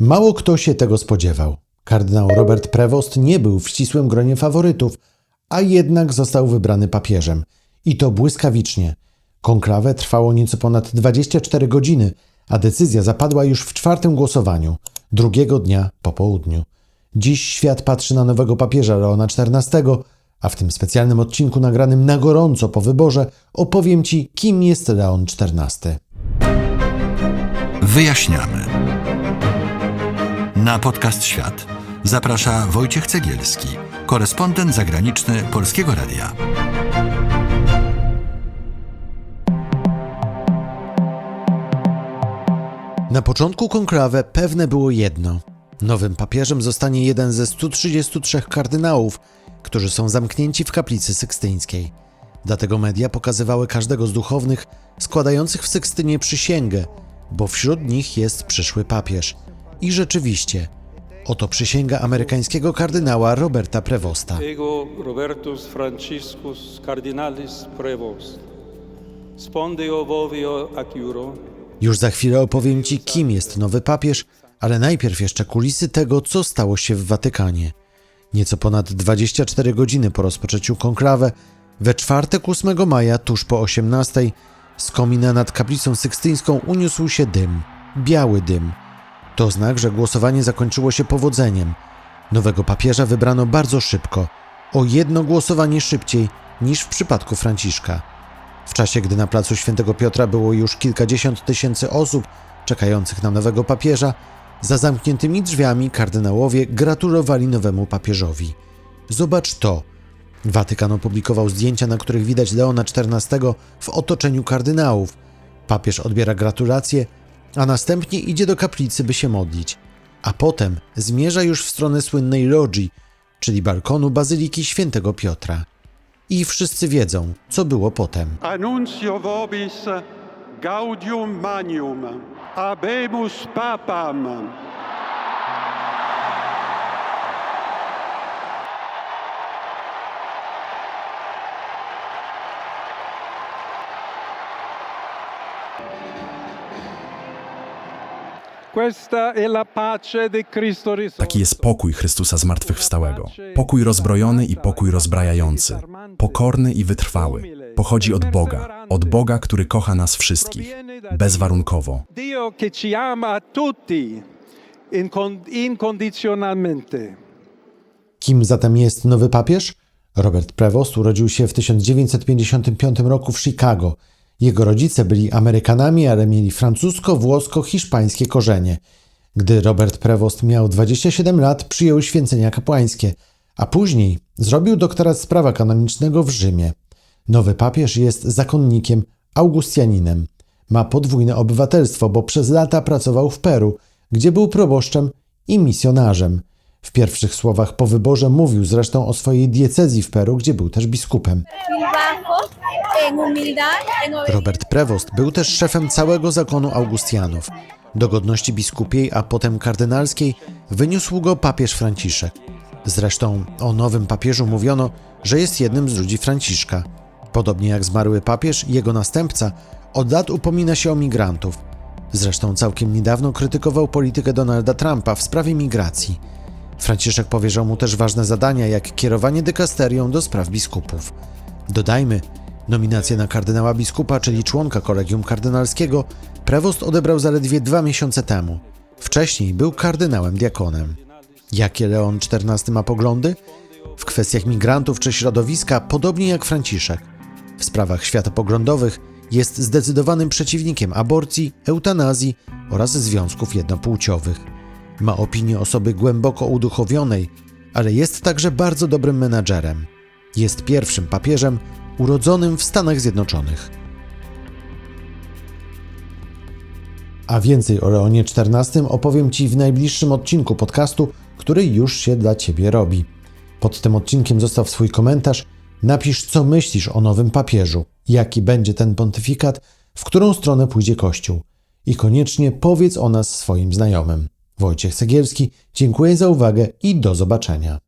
Mało kto się tego spodziewał. Kardynał Robert Prevost nie był w ścisłym gronie faworytów, a jednak został wybrany papieżem. I to błyskawicznie. Konklawę trwało nieco ponad 24 godziny, a decyzja zapadła już w czwartym głosowaniu, drugiego dnia po południu. Dziś świat patrzy na nowego papieża Leona XIV, a w tym specjalnym odcinku nagranym na gorąco po wyborze opowiem Ci, kim jest Leon XIV. Wyjaśniamy. Na podcast Świat zaprasza Wojciech Cegielski, korespondent zagraniczny Polskiego Radia. Na początku konklawę pewne było jedno. Nowym papieżem zostanie jeden ze 133 kardynałów, którzy są zamknięci w kaplicy sykstyńskiej. Dlatego media pokazywały każdego z duchownych składających w Sykstynie przysięgę, bo wśród nich jest przyszły papież. I rzeczywiście, oto przysięga amerykańskiego kardynała Roberta Prevosta. Ego Robertus Franciscus Cardinalis Prevost. Acuro. Już za chwilę opowiem Ci, kim jest nowy papież, ale najpierw jeszcze kulisy tego, co stało się w Watykanie. Nieco ponad 24 godziny po rozpoczęciu konklawę, we czwartek 8 maja, tuż po 18, z komina nad kaplicą sykstyńską uniósł się dym, biały dym. To znak, że głosowanie zakończyło się powodzeniem. Nowego papieża wybrano bardzo szybko, o jedno głosowanie szybciej niż w przypadku Franciszka. W czasie, gdy na placu Świętego Piotra było już kilkadziesiąt tysięcy osób czekających na nowego papieża, za zamkniętymi drzwiami kardynałowie gratulowali nowemu papieżowi. Zobacz to. Watykan opublikował zdjęcia, na których widać Leona XIV w otoczeniu kardynałów. Papież odbiera gratulacje, a następnie idzie do kaplicy, by się modlić. A potem zmierza już w stronę słynnej logii, czyli balkonu Bazyliki Świętego Piotra. I wszyscy wiedzą, co było potem. Annuncio vobis gaudium magnum. Habemus papam. Taki jest pokój Chrystusa zmartwychwstałego. Pokój rozbrojony i pokój rozbrajający. Pokorny i wytrwały. Pochodzi od Boga. Od Boga, który kocha nas wszystkich. Bezwarunkowo. Dio che ci ama tutti incon- incondizionalmente. Kim zatem jest nowy papież? Robert Prevost urodził się w 1955 roku w Chicago. Jego rodzice byli Amerykanami, ale mieli francusko-włosko-hiszpańskie korzenie. Gdy Robert Prevost miał 27 lat, przyjął święcenia kapłańskie, a później zrobił doktorat z prawa kanonicznego w Rzymie. Nowy papież jest zakonnikiem, augustianinem. Ma podwójne obywatelstwo, bo przez lata pracował w Peru, gdzie był proboszczem i misjonarzem. W pierwszych słowach po wyborze mówił zresztą o swojej diecezji w Peru, gdzie był też biskupem. Robert Prevost był też szefem całego zakonu Augustianów. Do godności biskupiej, a potem kardynalskiej wyniósł go papież Franciszek. Zresztą o nowym papieżu mówiono, że jest jednym z ludzi Franciszka. Podobnie jak zmarły papież, jego następca od lat upomina się o migrantów. Zresztą całkiem niedawno krytykował politykę Donalda Trumpa w sprawie migracji. Franciszek powierzał mu też ważne zadania, jak kierowanie dykasterią do spraw biskupów. Dodajmy, nominację na kardynała biskupa, czyli członka kolegium kardynalskiego, Prevost odebrał zaledwie dwa miesiące temu. Wcześniej był kardynałem diakonem. Jakie Leon XIV ma poglądy? W kwestiach migrantów czy środowiska, podobnie jak Franciszek. W sprawach światopoglądowych jest zdecydowanym przeciwnikiem aborcji, eutanazji oraz związków jednopłciowych. Ma opinię osoby głęboko uduchowionej, ale jest także bardzo dobrym menadżerem. Jest pierwszym papieżem urodzonym w Stanach Zjednoczonych. A więcej o Leonie XIV opowiem Ci w najbliższym odcinku podcastu, który już się dla Ciebie robi. Pod tym odcinkiem zostaw swój komentarz, napisz co myślisz o nowym papieżu, jaki będzie ten pontyfikat, w którą stronę pójdzie Kościół i koniecznie powiedz o nas swoim znajomym. Wojciech Cegielski, dziękuję za uwagę i do zobaczenia.